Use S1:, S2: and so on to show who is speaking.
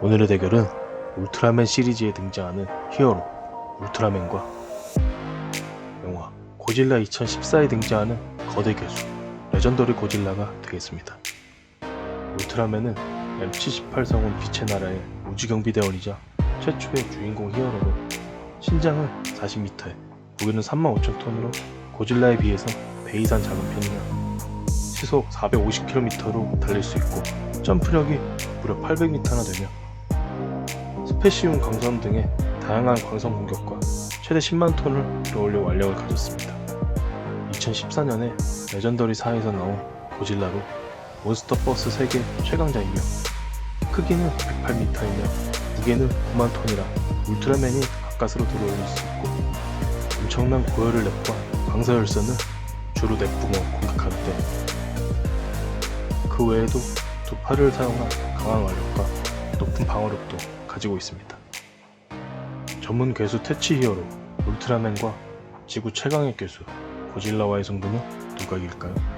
S1: 오늘의 대결은 울트라맨 시리즈에 등장하는 히어로 울트라맨과 영화 고질라 2014에 등장하는 거대 괴수 레전더리 고질라가 되겠습니다. 울트라맨은 M78 성운 빛의 나라의 우주경비대원이자 최초의 주인공 히어로로 신장은 40m에 무게는 35,000톤으로 고질라에 비해서 배 이상 작은 편이며 시속 450km로 달릴 수 있고 점프력이 무려 800m나 되며 스페시움 광선 등의 다양한 광선 공격과 최대 10만 톤을 들어올려 완력을 가졌습니다. 2014년에 레전더리 4에서 나온 고질라로 몬스터 버스 세계 최강자이며 크기는 108m이며 무게는 9만 톤이라 울트라맨이 가까스로 들어올 수 있고 엄청난 고열을 내포한 방사열선을 주로 내뿜어 공격하는데 그 외에도 두 팔을 사용한 강한 완력과 높은 방어력도 가지고 있습니다. 전문 괴수 퇴치 히어로 울트라맨과 지구 최강의 괴수 고질라와의 승부는 누가 이길까요?